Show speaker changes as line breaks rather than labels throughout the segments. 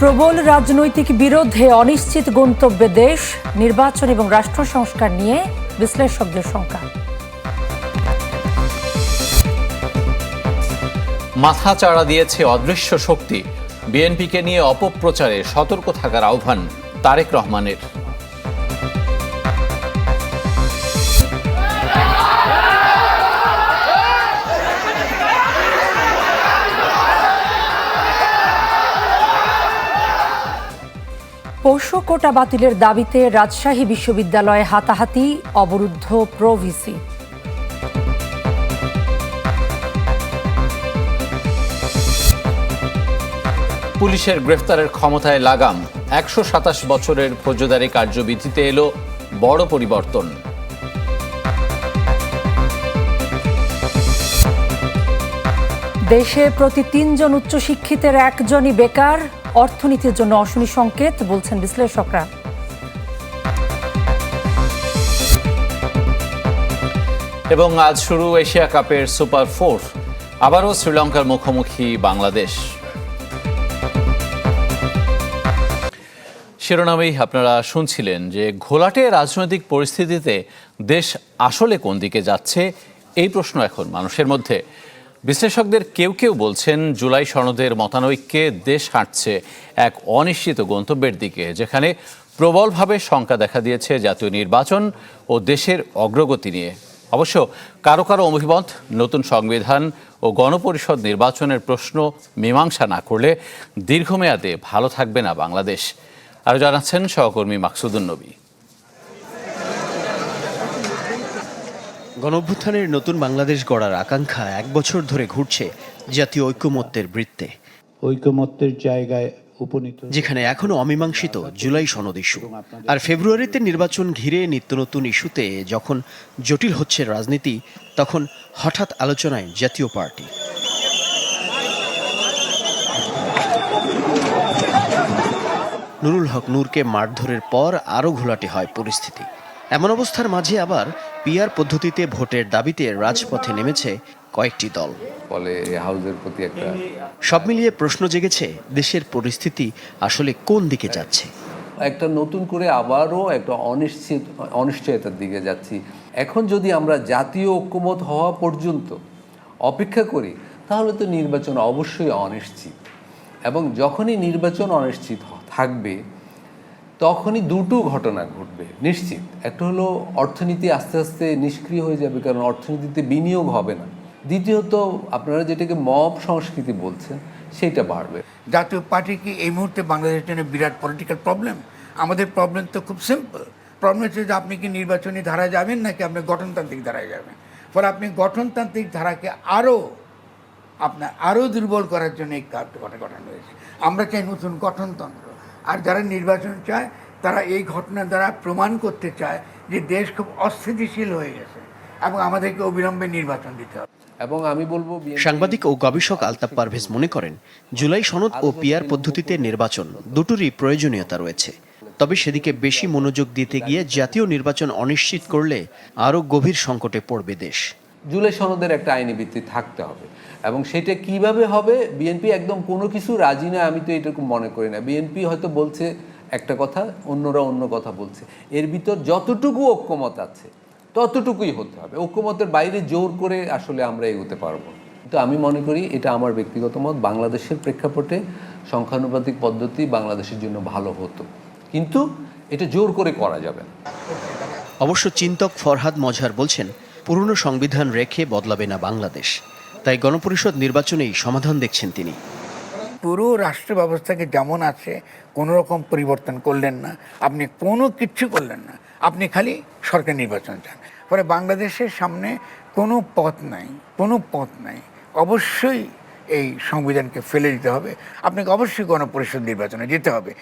প্রবল রাজনৈতিক বিরোধে অনিশ্চিত গন্তব্যে দেশ, নির্বাচন এবং রাষ্ট্র সংস্কার নিয়ে বিশ্লেষকদের শঙ্কা।
মাথা চাড়া দিয়েছে অদৃশ্য শক্তি। বিএনপিকে নিয়ে অপপ্রচারে সতর্ক থাকার আহ্বান তারেক রহমানের।
পৌষ কোটা বাতিলের দাবিতে রাজশাহী বিশ্ববিদ্যালয়ে হাতাহাতি অবরুদ্ধ প্রভিসি।
পুলিশের গ্রেফতারের ক্ষমতায় লাগাম। একশো সাতাশ বছরের ফৌজদারি কার্যবিধিতে এলো বড় পরিবর্তন।
দেশে প্রতি তিনজন উচ্চশিক্ষিতের একজনই বেকার অর্থনীতির জন্য অশনি সংকেত, বলছেন বিশ্লেষকরা।
এবং আজ শুরু এশিয়া কাপের সুপার ফোর, আবারও শ্রীলঙ্কার মুখোমুখি বাংলাদেশ। শিরোনামেই আপনারা শুনছিলেন যে ঘোলাটে রাজনৈতিক পরিস্থিতিতে দেশ আসলে কোন দিকে যাচ্ছে, এই প্রশ্ন এখন মানুষের মধ্যে। বিশ্লেষকদের কেউ কেউ বলছেন জুলাই সনদের মতানৈক্যে দেশ হাঁটছে এক অনিশ্চিত গন্তব্যের দিকে, যেখানে প্রবলভাবে শঙ্কা দেখা দিয়েছে জাতীয় নির্বাচন ও দেশের অগ্রগতি নিয়ে। অবশ্য কারও কারও অভিমত, নতুন সংবিধান ও গণপরিষদ নির্বাচনের প্রশ্ন মীমাংসা না করলে দীর্ঘমেয়াদে ভালো থাকবে না বাংলাদেশ। আরও জানাচ্ছেন সহকর্মী মাকসুদুন নবী।
গণঅভ্যুত্থানের নতুন বাংলাদেশ গড়ার আকাঙ্ক্ষা এক বছর ধরে ঘুরছে জাতীয় ঐক্যমত্যের বৃত্তে।
ঐক্যমত্যের জায়গায় উপনীত
যেখানে এখনও অমীমাংসিত জুলাই সনদ ইস্যু। আর ফেব্রুয়ারিতে নির্বাচন ঘিরে নিত্য নতুন ইস্যুতে যখন জটিল হচ্ছে রাজনীতি তখন হঠাৎ আলোচনায় জাতীয় পার্টি। নুরুল হক নূরকে মারধরের পর আরও ঘোলাটে হয় পরিস্থিতি। এমন অবস্থার মাঝে আবার পিআর পদ্ধতিতে ভোটের দাবিতে রাজপথে নেমেছে কয়েকটি দল।
ফলে এই হাউসের প্রতি একটা
সব মিলিয়ে প্রশ্ন জেগেছে দেশের পরিস্থিতি আসলে কোন দিকে যাচ্ছে?
একটা নতুন করে আবারও একটা অনিশ্চিত অনিশ্চয়তার দিকে যাচ্ছি। এখন যদি আমরা জাতীয় ঐক্যমত হওয়া পর্যন্ত অপেক্ষা করি তাহলে তো নির্বাচন অবশ্যই অনিশ্চিত। এবং যখনই নির্বাচন অনিশ্চিত থাকবে তখনই দুটো ঘটনা ঘটবে, নিশ্চিত। একটা হলো অর্থনীতি আস্তে আস্তে নিষ্ক্রিয় হয়ে যাবে, কারণ অর্থনীতিতে বিনিয়োগ হবে না। দ্বিতীয়ত, আপনারা যেটাকে মব সংস্কৃতি বলছেন সেটা বাড়বে।
জাতীয় পার্টি কি এই মুহূর্তে বাংলাদেশের জন্য বিরাট পলিটিক্যাল প্রবলেম আমাদের প্রবলেম তো খুব সিম্পল প্রবলেম হচ্ছে যে আপনি কি নির্বাচনী ধারায় যাবেন নাকি আপনি গঠনতান্ত্রিক ধারায় যাবেন? ফলে আপনি গঠনতান্ত্রিক ধারাকে আরও আপনার আরও দুর্বল করার জন্য এই কার্ড ঘটানো হয়েছে। আমরা চাই নতুন গঠনতন্ত্র। আর যারা নির্বাচন চায় তারা এই ঘটনা দ্বারা প্রমাণ করতে চায় যে দেশ খুব অস্থিতিশীল হয়ে গেছে এবং আমাদেরকে অবিলম্বে নির্বাচন দিতে হবে।
এবং আমি বলব
সাংবাদিক ও গবেষক আলতাফ পারভেজ মনে করেন জুলাই সনদ ও পিয়ার পদ্ধতিতে নির্বাচন দুটোরই প্রয়োজনীয়তা রয়েছে। তবে সেদিকে বেশি মনোযোগ দিতে গিয়ে জাতীয় নির্বাচন অনিশ্চিত করলে আরও গভীর সংকটে পড়বে দেশ।
জুলাই সনদের একটা আইনি ভিত্তি থাকতে হবে। এবং সেটা কীভাবে হবে বিএনপি একদম কোনো কিছু রাজি না, আমি তো এটুকু মনে করি না। বিএনপি হয়তো বলছে একটা কথা, অন্যরা অন্য কথা বলছে। এর ভিতর যতটুকু ঐক্যমত আছে, ততটুকুই হতে হবে। ঐক্যমতের বাইরে জোর করে আসলে আমরা এগোতে পারব। তো আমি মনে করি এটা আমার ব্যক্তিগত মত, বাংলাদেশের প্রেক্ষাপটে সংখ্যানুপাতিক পদ্ধতি বাংলাদেশের জন্য ভালো হতো। কিন্তু এটা জোর করে করা যাবে না।
অবশ্য চিন্তক ফরহাদ মজহার বলছেন, পুরনো সংবিধান রেখে বদলাবে না বাংলাদেশ। তাই গণপরিষদ নির্বাচনেই সমাধান দেখছেন তিনি।
পুরো রাষ্ট্র ব্যবস্থাকে যেমন আছে কোনো রকম পরিবর্তন করলেন না আপনি কোনো কিচ্ছু করলেন না আপনি খালি সরকার নির্বাচন চান। ফলে বাংলাদেশের সামনে কোনো পথ নাই কোনো পথ নাই। অবশ্যই এই সংবিধানকে ফেলে দিতে হবে আপনাকে অবশ্যই গণপরিষদ নির্বাচনে যেতে হবে।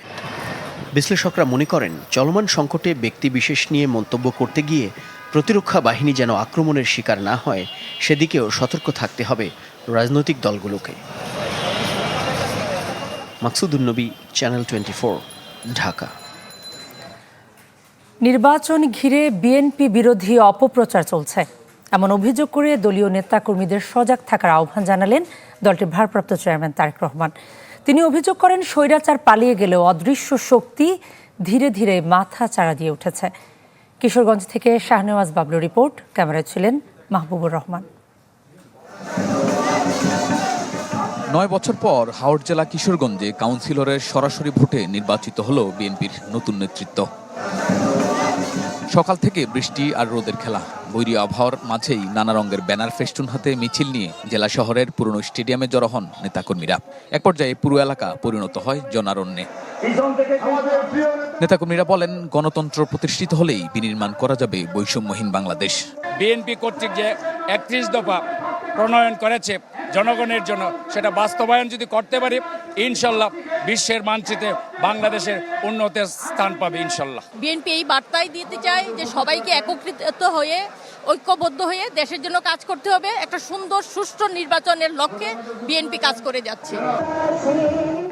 বিশ্লেষকরা মনে করেন চলমান সংকটে ব্যক্তি বিশেষ নিয়ে মন্তব্য করতে গিয়ে প্রতিরক্ষা বাহিনী যেন আক্রমণের শিকার না হয়, সেদিকেও সতর্ক থাকতে হবে রাজনৈতিক দলগুলোকে। Maksudunnabi channel twenty Dhaka.
নির্বাচন ঘিরে বিএনপি বিরোধী অপপ্রচার চলছে। এমন অভিযোগ করে দলীয় নেতাকর্মীদের সজাগ থাকার আহ্বান জানালেন দলটির ভারপ্রাপ্ত চেয়ারম্যান তারেক রহমান। তিনি অভিযোগ করেন, স্বৈরাচার পালিয়ে গেলেও অদৃশ্য শক্তি ধীরে ধীরে মাথা চাড়া দিয়ে উঠেছে। কিশোরগঞ্জ থেকে শাহনেওয়াজ বাবলু রিপোর্ট। ক্যামেরায় ছিলেন মাহবুবুর রহমান।
নয় বছর পর হাওড় জেলা কিশোরগঞ্জে কাউন্সিলরের সরাসরি ভোটে নির্বাচিত হল বিএনপির নতুন নেতৃত্ব। সকাল থেকে বৃষ্টি আর রোদের খেলা। বৈরী আবহাওয়ার মাঝেই নানা রঙের ব্যানার ফেস্টুন হাতে মিছিল নিয়ে জেলা শহরের পুরনো স্টেডিয়ামে জড়ো হন নেতাকর্মীরা। এক পর্যায়ে পুরো এলাকা পরিণত হয় জনারণ্যে। নেতাকর্মীরা বলেন গণতন্ত্র প্রতিষ্ঠিত হলেই বিনির্মাণ করা যাবে বৈষম্যহীন বাংলাদেশ।
বিএনপি কর্তৃক যে একত্রিশ দফা প্রণয়ন করেছে জনগণের জন্য সেটা বাস্তবায়ন যদি করতে পারি ইনশাল্লাহ বিশ্বের মানচিত্রে বাংলাদেশের উন্নতের স্থান পাবে ইনশাল্লাহ।
বিএনপি এই বার্তাই দিতে চায় যে সবাইকে একত্রিত হয়ে ঐক্যবদ্ধ হয়ে দেশের জন্য কাজ করতে হবে। একটা সুন্দর সুষ্ঠু নির্বাচনের লক্ষ্যে বিএনপি কাজ করে যাচ্ছে।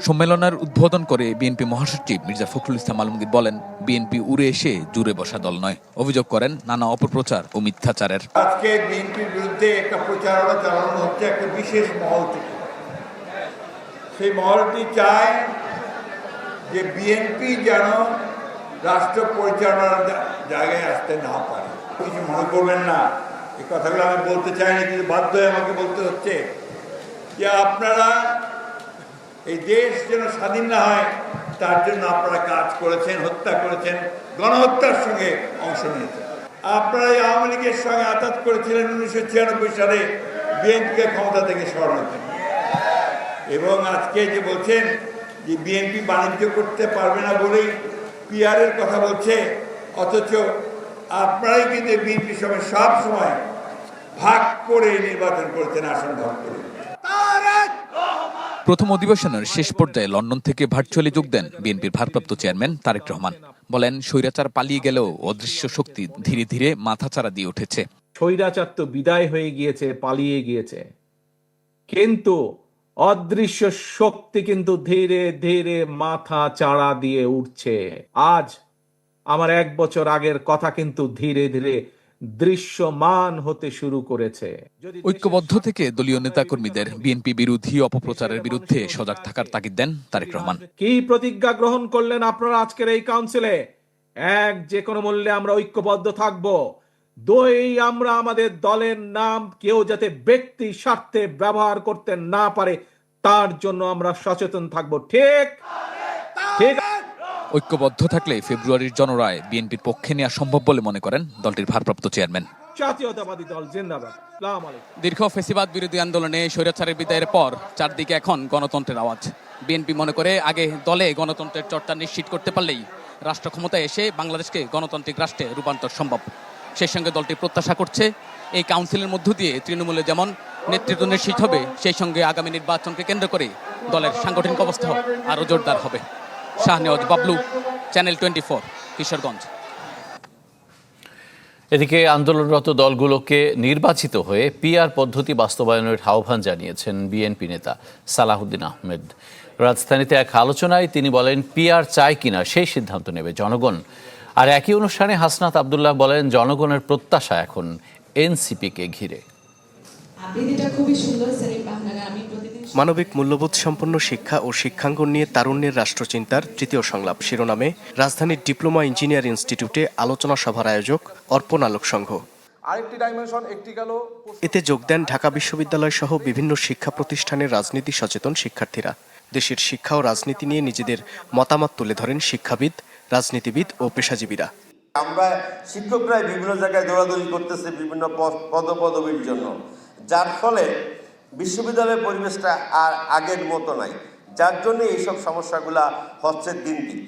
সম্মেলনের উদ্বোধন করে বিএনপি মহাসচিব মির্জা ফখরুল ইসলাম আলমগীর বলেন বিএনপি উড়ে এসে জুড়ে বসা দল নয়। অভিযোগ করেন নানা অপপ্রচার ও মিথ্যাচারের।
আজকে বিএনপির বিরুদ্ধে একটা প্রচারণা চালানো হচ্ছে একটা বিশেষ মহল থেকে সেই মহলটি চায় যে বিএনপি যেন রাষ্ট্র পরিচালনার জায়গায় আসতে না পারে। কিছু মনে করবেন না। এই কথাগুলো আমি বলতে চাই না, কিন্তু বাধ্য হয়ে আমাকে বলতে হচ্ছে যে আপনারা এই দেশ যেন স্বাধীন না হয়, তার জন্য আপনারা কাজ করেছেন, হত্যা করেছেন, গণহত্যার সঙ্গে অংশ নিয়েছেন। আপনারা এই আওয়ামী লীগের সঙ্গে আঘাত করেছিলেন উনিশশো ছিয়ানব্বই সালে, বিএনপিকে ক্ষমতা থেকে সরানোর এবং আজকে যে বলছেন যে বিএনপি বাণিজ্য করতে পারবে না বলেই পিআরের কথা বলছে, অথচ আপনারাই কিন্তু বিএনপির সময় সব সময় ভাগ করে নির্বাচন করেছেন আসন ভাগ করে
প্রথম অধিবেশনের শেষ পর্যায়ে লন্ডন থেকে ভার্চুয়ালি যোগ দেন বিএনপির ভারপ্রাপ্ত চেয়ারম্যান তারেক রহমান। বলেন স্বৈরাচার পালিয়ে গেলেও অদৃশ্য শক্তি ধীরে ধীরে মাথাচাড়া দিয়ে উঠেছে।
স্বৈরাচার তো বিদায় হয়ে গিয়েছে পালিয়ে গিয়েছে। কিন্তু অদৃশ্য শক্তি কিন্তু ধীরে ধীরে মাথা চাড়া দিয়ে উঠছে। আজ আমার এক বছর আগের কথা কিন্তু ধীরে ধীরে দৃশ্যমান হতে শুরু করেছে। যদি
ঐক্যবদ্ধ থেকে দলীয় নেতাকর্মীদের বিএনপি বিরোধী অপপ্রচারের বিরুদ্ধে সজাগ থাকার তাগিদ দেন তারেক রহমান।
কি প্রতিজ্ঞা গ্রহণ করলেন আপনারা আজকের এই কাউন্সিলে? এক যে কোনো মূল্যে আমরা ঐক্যবদ্ধ থাকব। দুই আমরা আমাদের দলের নাম কেউ যাতে ব্যক্তি স্বার্থে ব্যবহার করতে না পারে তার জন্য আমরা সচেতন থাকব। ঠিক? ঠিক
ঐক্যবদ্ধ থাকলে ফেব্রুয়ারির জনরায় বিএনপির পক্ষে নেওয়া সম্ভব বলে মনে করেন দলটির ভারপ্রাপ্ত চেয়ারম্যান।
জাতীয়তাবাদী দল জিন্দাবাদ।
দীর্ঘ ফেসিবাদ বিরোধী আন্দোলনে স্বৈরাচারের বিদায়ের পর চারদিকে এখন গণতন্ত্রের আওয়াজ। বিএনপি মনে করে আগে দলে গণতন্ত্রের চর্চা নিশ্চিত করতে পারলেই রাষ্ট্র ক্ষমতায় এসে বাংলাদেশকে গণতান্ত্রিক রাষ্ট্রে রূপান্তর সম্ভব। সেই সঙ্গে দলটি প্রত্যাশা করছে এই কাউন্সিলের মধ্য দিয়ে তৃণমূলে যেমন নেতৃত্ব নিশ্চিত হবে সেই সঙ্গে আগামী নির্বাচনকে কেন্দ্র করে দলের সাংগঠনিক অবস্থা আরও জোরদার হবে। Shahnewaz Bablu channel twenty four Kishoreganj.
এদিকে আন্দোলনরত দলগুলোকে নির্বাচিত হয়ে পিআর পদ্ধতি বাস্তবায়নের আহ্বান জানিয়েছেন বিএনপি নেতা সালাহুদ্দিন আহমেদ। রাজধানীতে এক আলোচনায় তিনি বলেন পিআর চায় কিনা সেই সিদ্ধান্ত নেবে জনগণ। আর একই অনুষ্ঠানে হাসনাত আবদুল্লাহ বলেন জনগণের প্রত্যাশা এখন এনসিপিকে ঘিরে।
আবৃত্তিটা খুবই সুন্দর
মানবিক মূল্যবোধ সম্পন্ন শিক্ষা ও শিক্ষাঙ্গন নিয়ে তারুণ্যের রাষ্ট্রচিন্তার তৃতীয় সংলাপ শিরোনামে রাজধানীর ডিপ্লোমা ইঞ্জিনিয়ার ইনস্টিটিউটে আলোচনা সভার আয়োজক অর্পণ আলোক সংঘ।
আরেকটি ডাইমেনশন একটি গেল
এতে যোগ দেন ঢাকা বিশ্ববিদ্যালয় সহ বিভিন্ন শিক্ষা প্রতিষ্ঠানের রাজনীতি সচেতন শিক্ষার্থীরা। দেশের শিক্ষা ও রাজনীতি নিয়ে নিজেদের মতামত তুলে ধরেন শিক্ষাবিদ রাজনীতিবিদ ও পেশাজীবীরা।
আমরা শিক্ষকরাই বিভিন্ন জায়গায় দৌড়াদৌড়ি করতেছে বিভিন্ন পদ- পদপদবীর জন্য। যার ফলে বিশ্ববিদ্যালয়ের পরিবেশটা আর আগের মতো নাই। যার জন্য এইসব সমস্যাগুলা হচ্ছে দিন দিন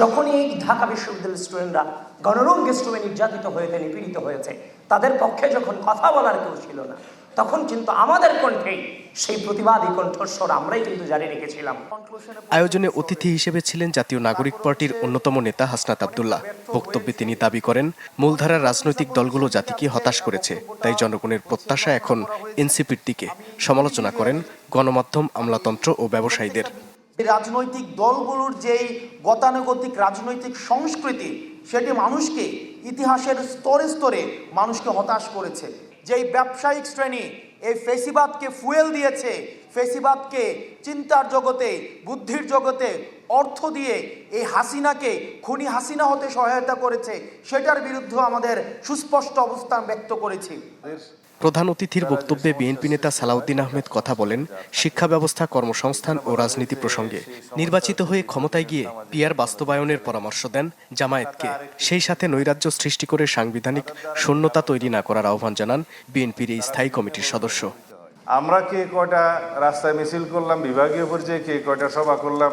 যখনই এই ঢাকা বিশ্ববিদ্যালয়ের স্টুডেন্টরা গণরঙ্গে স্টুডেন্ট নির্যাতিত হয়েছে নিপীড়িত হয়েছে, তাদের পক্ষে যখন কথা বলার কেউ ছিল না। তখন কিন্তু আমাদের কণ্ঠেই সেই প্রতিবাদী কণ্ঠস্বর আমরাই কিন্তু জারি রেখেছিলাম।
আয়োজনে অতিথি হিসেবে ছিলেন জাতীয় নাগরিক পার্টির অন্যতম নেতা হাসনাত আবদুল্লাহ। বক্তব্যে তিনি দাবি করেন মূলধারার রাজনৈতিক দলগুলো জাতিকে হতাশ করেছে তাই জনগণের প্রত্যাশা এখন এনসিপির দিকে। সমালোচনা করেন গণমাধ্যম আমলাতন্ত্র ও ব্যবসায়ীদের।
রাজনৈতিক দলগুলোর যেই গতানুগতিক রাজনৈতিক সংস্কৃতি সেটি মানুষকে ইতিহাসের স্তরে স্তরে মানুষকে হতাশ করেছে।
যেই ব্যবসায়িক শ্রেণি এই ফেসিবাদকে ফুয়েল দিয়েছে, ফেসিবাদকে চিন্তার জগতে, বুদ্ধির জগতে অর্থ দিয়ে এই হাসিনাকে, খুনি হাসিনা হতে সহায়তা করেছে, সেটার বিরুদ্ধে আমাদের সুস্পষ্ট অবস্থান ব্যক্ত করেছি।
প্রধান অতিথির বক্তব্যে বিএনপি নেতা সালাউদ্দিন আহমেদ কথা বলেন, শিক্ষা ব্যবস্থা, কর্মসংস্থান ও রাজনীতি প্রসঙ্গে নির্বাচিত হয়ে ক্ষমতায় গিয়ে পিয়ার বাস্তবায়নের পরামর্শ দেন জামায়াতকে। সেই সাথে নৈরাজ্য সৃষ্টি করে সাংবিধানিক শূন্যতা তৈরি না করার আহ্বান জানান বিএনপির এই স্থায়ী কমিটির সদস্য।
আমরা কে কয়টা রাস্তায় মিছিল করলাম, বিভাগীয় পর্যায়ে কে কয়টা সভা করলাম,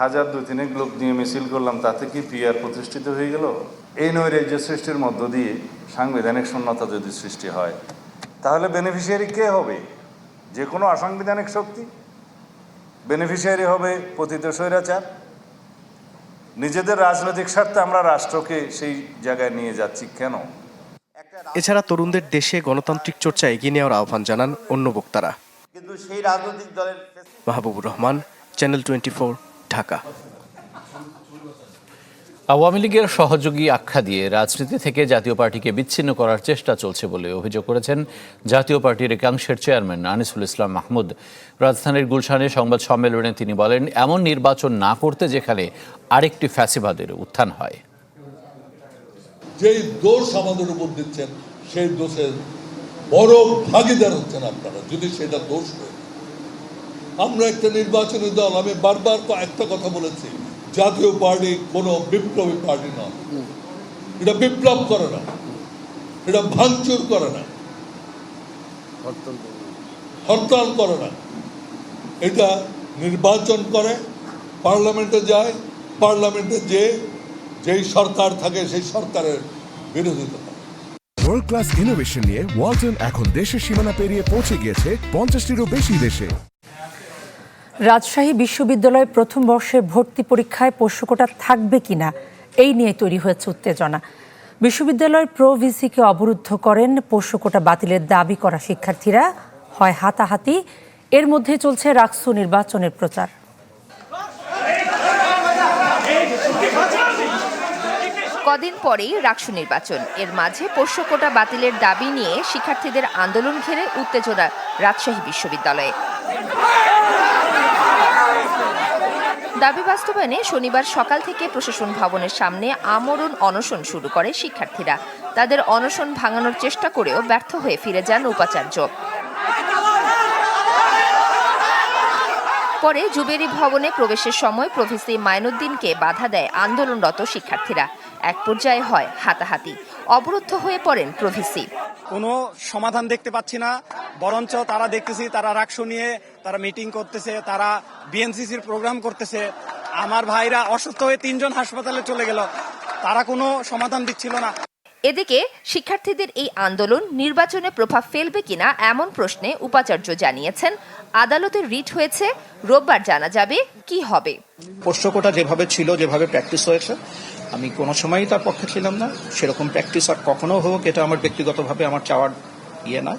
হাজার দু তিনেক লোক নিয়ে মিছিল করলাম, তাতে কি পিয়ার প্রতিষ্ঠিত হয়ে গেল? এই নৈরাজ্য সৃষ্টির মধ্য দিয়ে সাংবিধানিক শূন্যতা যদি সৃষ্টি হয় তাহলে বেনিফিশিয়ারি কে হবে? যে কোনো অসাংবিধানিক শক্তি। বেনিফিশিয়ারি হবে পতিত স্বৈরাচার। নিজেদের রাজনৈতিক স্বার্থে আমরা রাষ্ট্রকে সেই জায়গায় নিয়ে যাচ্ছি কেন?
এছাড়া তরুণদের দেশে গণতান্ত্রিক চর্চা এগিয়ে নেওয়ার আহ্বান জানান অন্য বক্তারা।
কিন্তু সেই রাজনৈতিক দলের
মাহবুবুর রহমান চ্যানেল টোয়েন্টি ঢাকা।
আওয়ামী লীগের সহযোগী আখ্যা দিয়ে রাজনীতি থেকে জাতীয় পার্টিকে বিচ্ছিন্ন করার চেষ্টা চলছে বলে অভিযোগ করেছেন জাতীয় পার্টির একাংশের চেয়ারম্যান আনিসুল ইসলাম মাহমুদ। রাজধানীর গুলশানে সংবাদ সম্মেলনে তিনি বলেন, এমন নির্বাচন না করতে যেখানে আরেকটি ফ্যাসিবাদের উত্থান হয়।
যেই দোষ আমাদের উপর দিচ্ছেন, সেই দোষের বড় ভাগিদার হচ্ছেন আপনারা, যদি সেটা দোষ আমরা একটা নির্বাচনী দল, আমি বারবার একটা কথা বলেছি। জাতীয় পার্টি কোনো বিপ্লবী পার্টি নয় এটা বিপ্লব করে না। এটা ভাঙচুর করে না। হরতাল করে না। এটা নির্বাচন করে পার্লামেন্টে যায় পার্লামেন্টে যে যেই সরকার থাকে সেই সরকারের বিরোধিতা
ওয়ার্ল্ড ক্লাস ইনোভেশন নিয়ে ওয়ালটন এখন দেশের সীমানা পেরিয়ে পৌঁছে গিয়েছে পঞ্চাশটিরও বেশি দেশে।
রাজশাহী বিশ্ববিদ্যালয়ে প্রথম বর্ষে ভর্তি পরীক্ষায় পোষ্যকোটা থাকবে কিনা, এই নিয়ে তৈরি হয়েছে উত্তেজনা। বিশ্ববিদ্যালয়ের প্রো ভিসিকে অবরুদ্ধ করেন পোষ্যকোটা বাতিলের দাবি করা শিক্ষার্থীরা, হয় হাতাহাতি। এর মধ্যে চলছে রাকসু নির্বাচনের প্রচার।
কদিন পরেই রাকসু নির্বাচন। এর মাঝে পোষ্যকোটা বাতিলের দাবি নিয়ে শিক্ষার্থীদের আন্দোলন ঘিরে উত্তেজনা রাজশাহী বিশ্ববিদ্যালয়ে। দাবি বাস্তবায়নে শনিবার সকাল থেকে প্রশাসন ভবনের সামনে আমরণ অনশন শুরু করে শিক্ষার্থীরা। তাদের অনশন ভাঙানোর চেষ্টা করেও ব্যর্থ হয়ে ফিরে যান উপাচার্য। পরে জুবেরি ভবনে প্রবেশের সময় প্রভিসি মাইনুদ্দিনকে বাধা দেয় আন্দোলনরত শিক্ষার্থীরা। এক পর্যায়ে হয় হাতাহাতি। অবরুদ্ধ হয়ে পড়েন প্রভিসি।
কোনো সমাধান দেখতে পাচ্ছি না বরঞ্চ তারা দেখতেছি তারা রাকশো নিয়ে তারা মিটিং করতেছে তারা বিএনসিসির প্রোগ্রাম করতেছে। আমার ভাইরা অসুস্থ হয়ে তিনজন হাসপাতালে চলে গেল তারা কোনো সমাধান দিচ্ছিল না।
এদিকে শিক্ষার্থীদের এই আন্দোলন নির্বাচনে প্রভাব ফেলবে কিনা এমন প্রশ্নে উপাচার্য জানিয়েছেন আদালতের রিট হয়েছে রোববার জানা যাবে কি হবে।
পোষ্যকোটা যেভাবে ছিল যেভাবে প্র্যাকটিস হয়েছে আমি কোনো সময়ই তার পক্ষে ছিলাম না। সেরকম প্র্যাকটিস আর কখনো হোক, এটা আমার ব্যক্তিগতভাবে আমার চাওয়ার ইয়ে না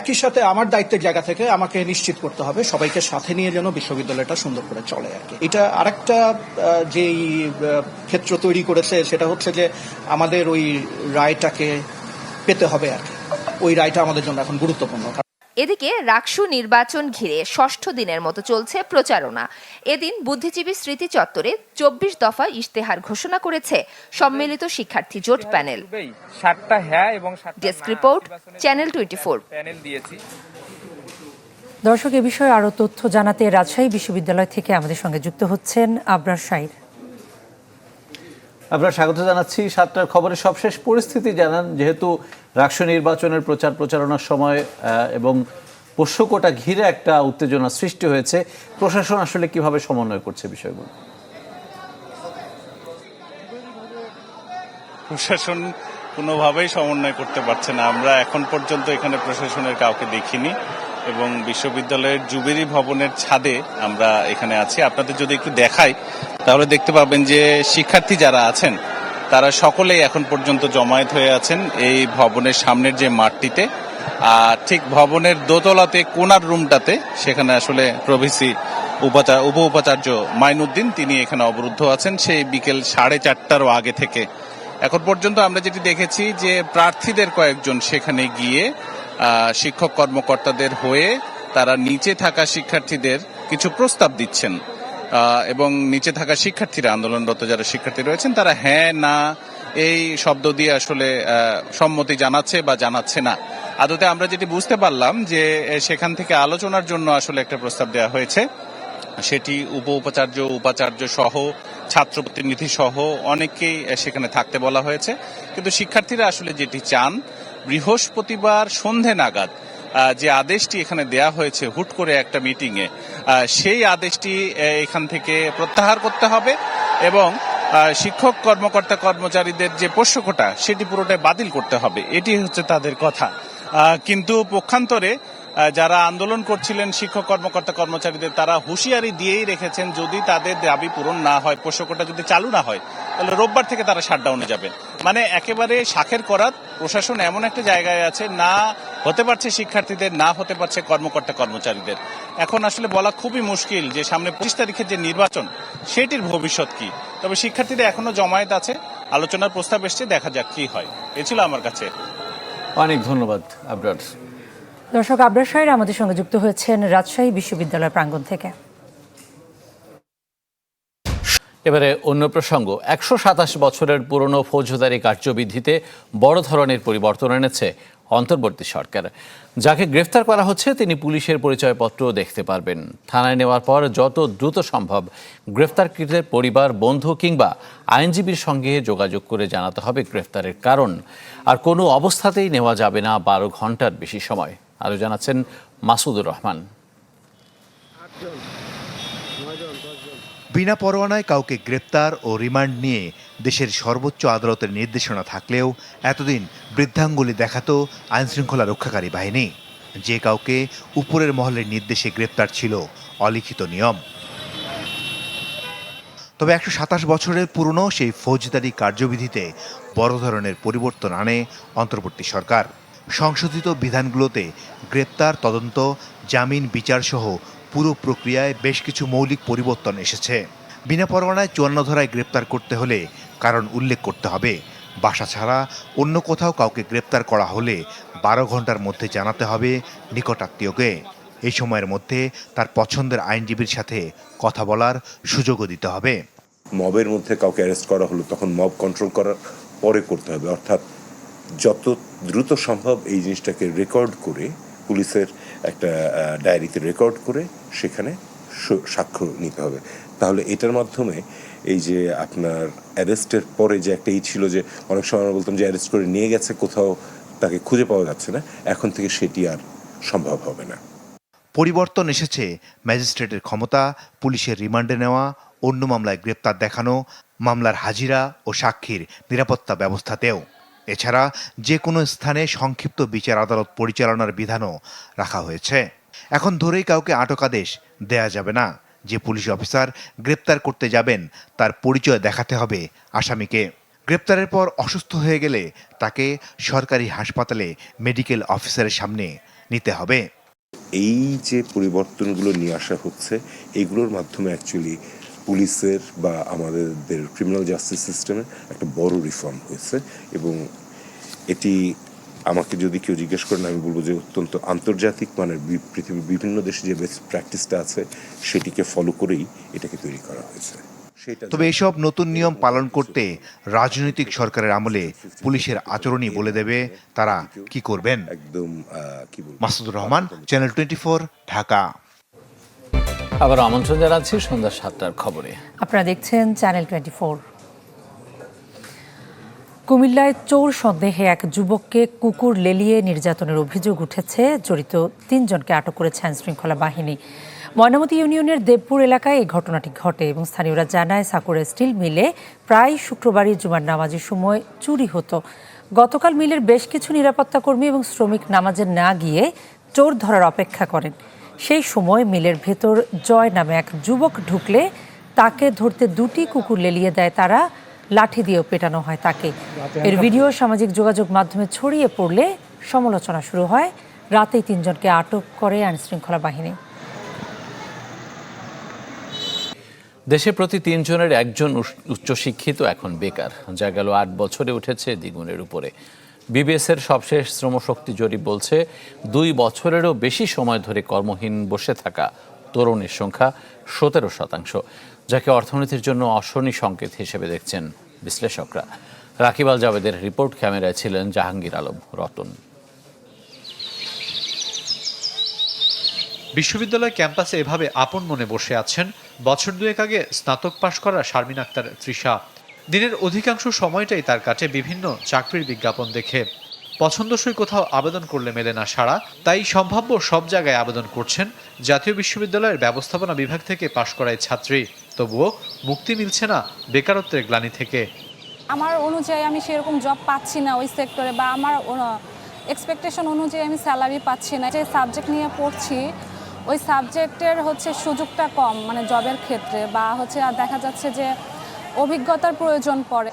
একই সাথে আমার দায়িত্বের জায়গা থেকে আমাকে নিশ্চিত করতে হবে, সবাইকে সাথে নিয়ে যেন বিশ্ববিদ্যালয়টা সুন্দর করে চলে আর কি। এটা আরেকটা যেই ক্ষেত্র তৈরি করেছে, সেটা হচ্ছে যে আমাদের ওই রায়টাকে পেতে হবে আর কি। ওই রায়টা আমাদের জন্য এখন গুরুত্বপূর্ণ।
এদিকে রাকসু নির্বাচন ঘিরে ষষ্ঠ দিনের মতো চলছে প্রচারণা। এদিন বুদ্ধিজীবী স্মৃতি চত্বরে চব্বিশ দফা ইশতেহার ঘোষণা করেছে সম্মিলিত শিক্ষার্থী জোট প্যানেল।
সাতটা হ্যাঁ এবং
desk report channel twenty
panel দিয়েছি।
দর্শক এ বিষয়ে আরও তথ্য জানাতে রাজশাহী বিশ্ববিদ্যালয় থেকে আমাদের সঙ্গে যুক্ত হচ্ছেন আবরার শাহির।
আপনারা স্বাগত জানাচ্ছি। সাতটার খবরের সবশেষ পরিস্থিতি জানান যেহেতু রাষ্ট্র নির্বাচনের প্রচার প্রচারণার সময় এবং পোষ্যকোটা ঘিরে একটা উত্তেজনা সৃষ্টি হয়েছে। প্রশাসন আসলে কীভাবে সমন্বয় করছে বিষয়গুলো?
প্রশাসন কোনোভাবেই সমন্বয় করতে পারছে না। আমরা এখন পর্যন্ত এখানে প্রশাসনের কাউকে দেখিনি এবং বিশ্ববিদ্যালয়ের জুবেরি ভবনের ছাদে আমরা এখানে আছি। আপনাদের যদি একটু দেখাই, তাহলে দেখতে পাবেন যে শিক্ষার্থী যারা আছেন তারা সকলেই এখন পর্যন্ত জমায়েত হয়ে আছেন এই ভবনের সামনের যে মাঠটিতে। আর ঠিক ভবনের দোতলাতে, কোনার রুমটাতে, সেখানে আসলে প্রভিসি উপাচার উপ উপাচার্য মাইনুদ্দিন, তিনি এখানে অবরুদ্ধ আছেন। সেই বিকেল সাড়ে চারটারও আগে থেকে। এখন পর্যন্ত আমরা যেটি দেখেছি যে প্রার্থীদের কয়েকজন সেখানে গিয়ে শিক্ষক কর্মকর্তাদের হয়ে তারা নিচে থাকা শিক্ষার্থীদের কিছু প্রস্তাব দিচ্ছেন। এবং নিচে থাকা শিক্ষার্থীরা, আন্দোলনরত যারা শিক্ষার্থী রয়েছেন, তারা হ্যাঁ না, এই শব্দ দিয়ে আসলে সম্মতি জানাচ্ছে বা জানাচ্ছে না। আদতে আমরা যেটি বুঝতে পারলাম যে সেখান থেকে আলোচনার জন্য আসলে একটা প্রস্তাব দেওয়া হয়েছে। সেটি উপ উপাচার্য উপাচার্য সহ ছাত্র প্রতিনিধি সহ অনেককেই সেখানে থাকতে বলা হয়েছে। কিন্তু শিক্ষার্থীরা আসলে যেটি চান, বৃহস্পতিবার সন্ধে নাগাদ যে আদেশটি এখানে দেয়া হয়েছে হুট করে একটা মিটিংয়ে সেই আদেশটি এখান থেকে প্রত্যাহার করতে হবে এবং শিক্ষক, কর্মকর্তা, কর্মচারীদের যে পোষ্যকোটা সেটি পুরোটাই বাতিল করতে হবে। এটি হচ্ছে তাদের কথা। কিন্তু পক্ষান্তরে যারা আন্দোলন করছিলেন শিক্ষক কর্মকর্তা কর্মচারীদের, তারা হুঁশিয়ারি দিয়েই রেখেছেন যদি তাদের দাবি পূরণ না হয় পোষ্যকোটা যদি চালু না হয়, তাহলে রোববার থেকে তারা শাটডাউনে যাবেন। মানে একেবারে শাখের করাত, প্রশাসন এমন একটা জায়গায় আছে, না হতে পারছে শিক্ষার্থীদের, না হতে পারছে কর্মকর্তা কর্মচারীদের। এখন আসলে বলা খুবই মুশকিল যে সামনে পঁচিশ তারিখের যে নির্বাচন, সেটির ভবিষ্যৎ কি? তবে শিক্ষার্থীরা এখনও জমায়েত আছে, আলোচনার প্রস্তাব এসছে, দেখা যাক কি হয়। এ ছিল আমার কাছে।
অনেক ধন্যবাদ, আবরার।
দর্শক আবরার আমাদের সঙ্গে যুক্ত হয়েছেন রাজশাহী বিশ্ববিদ্যালয় প্রাঙ্গণ থেকে।
এবারে অন্য প্রসঙ্গ, একশো সাতাশ বছরের পুরনো ফৌজদারি কার্যবিধিতে বড় ধরনের পরিবর্তন এনেছে অন্তর্বর্তী সরকার। যাকে গ্রেফতার করা হচ্ছে, তিনি পুলিশের পরিচয়পত্র দেখতে পারবেন। থানায় নেওয়ার পর যত দ্রুত সম্ভব গ্রেফতারকৃতের পরিবার, বন্ধু কিংবা আইনজীবীর সঙ্গে যোগাযোগ করে জানাতে হবে গ্রেফতারের কারণ। আর কোনো অবস্থাতেই নেওয়া যাবে না বারো ঘণ্টার বেশি সময়। আরও জানাচ্ছেন মাসুদুর রহমান।
বিনা পরোয়ানায় কাউকে গ্রেপ্তার ও রিমান্ড নিয়ে দেশের সর্বোচ্চ আদালতের নির্দেশনা থাকলেও এতদিন বৃদ্ধাঙ্গুলি দেখাতো আইনশৃঙ্খলা রক্ষাকারী বাহিনী। যে কাউকে উপরের মহলের নির্দেশে গ্রেপ্তার ছিল অলিখিত নিয়ম। তবে একশো সাতাশ বছরের পুরনো সেই ফৌজদারি কার্যবিধিতে বড় ধরনের পরিবর্তন আনে অন্তর্বর্তী সরকার। সংশোধিত বিধানগুলোতে গ্রেপ্তার, তদন্ত, জামিন, বিচারসহ পুরো প্রক্রিয়ায় বেশ কিছু মৌলিক পরিবর্তন এসেছে। বিনা পরোয়ানায় চুয়ান্ন ধরায় গ্রেপ্তার করতে হলে কারণ উল্লেখ করতে হবে। বাসা ছাড়া অন্য কোথাও কাউকে গ্রেপ্তার করা হলে বারো ঘণ্টার মধ্যে জানাতে হবে নিকটাত্মীয়কে। এই সময়ের মধ্যে তার পছন্দের আইনজীবীর সাথে কথা বলার সুযোগও দিতে হবে।
মবের মধ্যে কাউকে অ্যারেস্ট করা হলো তখন মব কন্ট্রোল করার পরে করতে হবে। অর্থাৎ যত দ্রুত সম্ভব এই জিনিসটাকে রেকর্ড করে, পুলিশের একটা ডায়েরিতে রেকর্ড করে সেখানে সাক্ষ্য নিতে হবে। তাহলে এটার মাধ্যমে এই যে আপনার অ্যারেস্টের পরে যে একটা ই ছিল যে অনেক সময় আমরা বলতাম যে অ্যারেস্ট করে নিয়ে গেছে কোথাও, তাকে খুঁজে পাওয়া যাচ্ছে না, এখন থেকে সেটি আর সম্ভব হবে না।
পরিবর্তন এসেছে, ম্যাজিস্ট্রেটের ক্ষমতা, পুলিশের রিমান্ডে নেওয়া, অন্য মামলায় গ্রেপ্তার দেখানো, মামলার হাজিরা ও সাক্ষীর নিরাপত্তা ব্যবস্থাতেও। এছাড়া যে কোনো স্থানে সংক্ষিপ্ত বিচার আদালত পরিচালনার বিধানও রাখা হয়েছে। এখন ধরেই কাউকে আটক আদেশ দেয়া যাবে না। যে পুলিশ অফিসার গ্রেপ্তার করতে যাবেন, তার পরিচয় দেখাতে হবে আসামিকে। গ্রেপ্তারের পর অসুস্থ হয়ে গেলে তাকে সরকারি হাসপাতালে মেডিকেল অফিসারের সামনে নিতে হবে।
এই যে পরিবর্তনগুলো নিয়ে আসা হচ্ছে, এগুলোর মাধ্যমে অ্যাকচুয়ালি পুলিশের বা আমাদের ক্রিমিনাল জাস্টিস সিস্টেমের একটা বড় রিফর্ম হয়েছে এবং এটি আমাকে যদি কেউ জিজ্ঞেস করেন আমি বলব যে অত্যন্ত আন্তর্জাতিক মানের পৃথিবীর বিভিন্ন দেশে যে বেস্ট প্র্যাকটিসটা আছে সেটিকে ফলো করেই এটাকে তৈরি করা হয়েছে।
তবে এসব নতুন নিয়ম পালন করতে রাজনৈতিক সরকারের আমলে পুলিশের আচরণই বলে দেবে তারা কি করবেন?
একদম
মাসুদুর রহমান চ্যানেল টোয়েন্টি ঢাকা।
আবার আমন্ত্রণ জানাচ্ছি সন্ধ্যা সাতটার খবরে।
আপনারা দেখছেন চ্যানেল টোয়েন্টি ফোর কুমিল্লায় চোর সন্দেহে এক যুবককে কুকুর লেলিয়ে নির্যাতনের অভিযোগ উঠেছে, জড়িত তিনজনকে আটক করেছে আইন শৃঙ্খলা বাহিনী। ময়নামতি ইউনিয়নের দেবপুর এলাকায় এই ঘটনাটি ঘটে এবং স্থানীয়রা জানায় সাকুরা স্টিল মিলে প্রায় শুক্রবারই জুমার নামাজের সময় চুরি হতো। গতকাল মিলের বেশ কিছু নিরাপত্তা কর্মী এবং শ্রমিক নামাজে না গিয়ে চোর ধরার অপেক্ষা করেন। সেই সময় মিলের ভেতর জয় নামে এক যুবক ঢুকলে তাকে ধরতে দুটি কুকুর লেলিয়ে দেয় তারা লাঠি দিয়েও পেটানো হয় তাকে। এর ভিডিও সামাজিক যোগাযোগ মাধ্যমে ছড়িয়ে পড়লে সমালোচনা শুরু হয়। রাতেই তিনজনকে আটক করে আইনশৃঙ্খলা বাহিনী।
দেশে প্রতি তিনজনের একজন উচ্চশিক্ষিত এখন বেকার। যা গেল আট বছরে উঠেছে দ্বিগুণের উপরে। বিবিএস এর সবশেষ শ্রমশক্তি জরিপ বলছে, দুই বছরেরও বেশি সময় ধরে কর্মহীন বসে থাকা তরুণের সংখ্যা সতেরো শতাংশ, যাকে অর্থনীতির জন্য অশনি সংকেত হিসেবে দেখছেন বিশ্লেষকরা। রাকিবাল জাভেদের রিপোর্ট, ক্যামেরায় ছিলেন জাহাঙ্গীর আলম রতন।
বিশ্ববিদ্যালয় ক্যাম্পাসে এভাবে আপন মনে বসে আছেন। বছর দুয়েক আগে স্নাতক পাশ করা শারমিন আক্তার তৃষা দিনের অধিকাংশ সময়টাই তার কাছে বিভিন্ন চাকরির বিজ্ঞাপন দেখে। পছন্দসই কোথাও আবেদন করলে মেলে না সাড়া, তাই সম্ভাব্য সব জায়গায় আবেদন করছেন জাতীয় বিশ্ববিদ্যালয়ের ব্যবস্থাপনা বিভাগ থেকে পাশ করায় ছাত্রী। তবুও মুক্তি মিলছে না বেকারত্বের গ্লানি থেকে।
আমার অনুযায়ী আমি সেরকম জব পাচ্ছি না ওই সেক্টরে বা আমার এক্সপেকটেশন অনুযায়ী আমি স্যালারি পাচ্ছি না। যে সাবজেক্ট নিয়ে পড়ছি, ওই সাবজেক্টের হচ্ছে সুযোগটা কম মানে জবের ক্ষেত্রে বা হচ্ছে আর দেখা যাচ্ছে যে অভিজ্ঞতার প্রয়োজন পড়ে।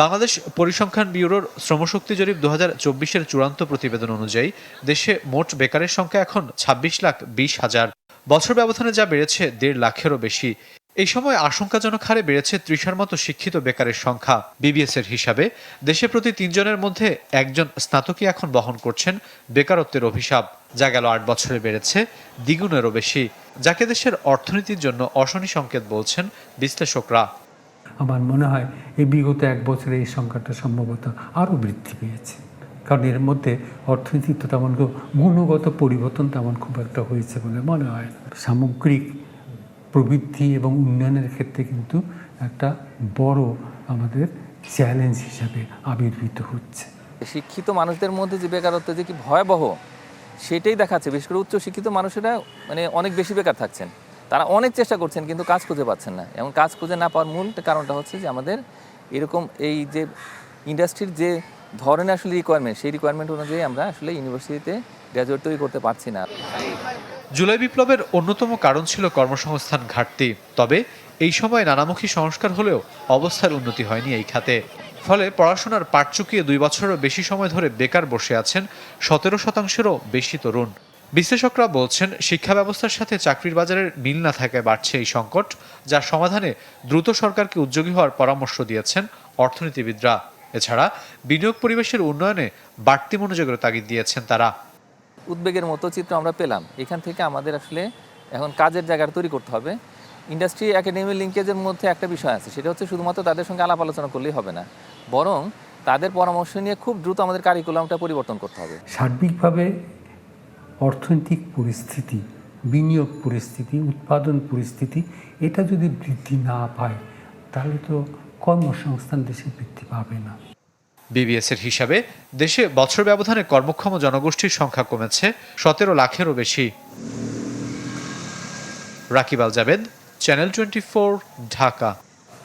বাংলাদেশ পরিসংখ্যান ব্যুরোর শ্রমশক্তি জরিপ দু হাজার চব্বিশের চূড়ান্ত প্রতিবেদন অনুযায়ী, দেশে মোট বেকারের সংখ্যা এখন ছাব্বিশ লাখ বিশ হাজার। বছর ব্যবধানে যা বেড়েছে, দেড় লাখেরও বেশি। এই সময় আশঙ্কাজনক হারে বেড়েছে ত্রিশার মতো শিক্ষিত বেকারের সংখ্যা বিবিএস এর হিসাবে। দেশে প্রতি তিনজনের মধ্যে একজন স্নাতকই এখন বহন করছেন বেকারত্বের অভিশাপ, যা গেল আট বছরে বেড়েছে, দ্বিগুণেরও বেশি, যাকে দেশের অর্থনীতির জন্য অশনি সংকেত বলছেন বিশ্লেষকরা।
আমার মনে হয় এই বিগত এক বছরে এই সংখ্যাটা সম্ভবত আরও বৃদ্ধি পেয়েছে। কারণ এর মধ্যে অর্থনীতির তো তেমন গুণগত পরিবর্তন তেমন খুব একটা হয়েছে বলে মনে হয় সামগ্রিক প্রবৃদ্ধি এবং উন্নয়নের ক্ষেত্রে কিন্তু একটা বড় আমাদের চ্যালেঞ্জ হিসাবে আবির্ভূত হচ্ছে।
শিক্ষিত মানুষদের মধ্যে যে বেকারত্ব যে কি ভয়াবহ, সেটাই দেখাচ্ছে। বিশেষ করে উচ্চ শিক্ষিত মানুষেরা মানে অনেক বেশি বেকার থাকছেন। তারা অনেক চেষ্টা করছেন কিন্তু কাজ খুঁজে পাচ্ছেন না। এবং কাজ খুঁজে না পাওয়ার মূল কারণটা হচ্ছে যে আমাদের এরকম এই যে ইন্ডাস্ট্রির যে ধরনের আসলে রিকোয়ারমেন্ট সেই রিকোয়ারমেন্ট অনুযায়ী আমরা আসলে ইউনিভার্সিটিতে গ্র্যাজুয়েট তৈরি করতে পারছি না।
জুলাই বিপ্লবের অন্যতম কারণ ছিল কর্মসংস্থান ঘাটতি। তবে এই সময় নানামুখী সংস্কার হলেও অবস্থার উন্নতি হয়নি এই খাতে। ফলে পড়াশোনার পাট চুকিয়ে দুই বছরেরও বেশি সময় ধরে বেকার বসে আছেন সতেরো শতাংশেরও বেশি তরুণ। বিশ্লেষকরা বলছেন, শিক্ষা ব্যবস্থার সাথে চাকরির বাজারের মিল না থাকায় বাড়ছে এই সংকট যার সমাধানে দ্রুত সরকারকে উদ্যোগী হওয়ার পরামর্শ দিয়েছেন অর্থনীতিবিদরা। এছাড়া বিনিয়োগ পরিবেশের উন্নয়নে বাড়তি মনোযোগের তাগিদ দিয়েছেন তারা।
উদ্বেগের মতো চিত্র আমরা পেলাম। এখান থেকে আমাদের আসলে এখন কাজের জায়গাটা তৈরি করতে হবে। ইন্ডাস্ট্রি একাডেমি লিঙ্কেজের মধ্যে একটা বিষয় আছে, সেটা হচ্ছে শুধুমাত্র তাদের সঙ্গে আলাপ আলোচনা করলেই হবে না। বরং তাদের পরামর্শ নিয়ে খুব দ্রুত আমাদের কারিকুলামটা পরিবর্তন করতে হবে।
সার্বিকভাবে অর্থনৈতিক পরিস্থিতি, বিনিয়োগ পরিস্থিতি, উৎপাদন পরিস্থিতি, এটা যদি বৃদ্ধি না পায়, তাহলে তো কর্মসংস্থান দেশে বৃদ্ধি পাবে না।
বিবিএস এর হিসাবে, দেশে বছর ব্যবধানে কর্মক্ষম জনগোষ্ঠীর সংখ্যা কমেছে সতেরো লাখেরও বেশি। Rakib Al Jabed channel twenty Dhaka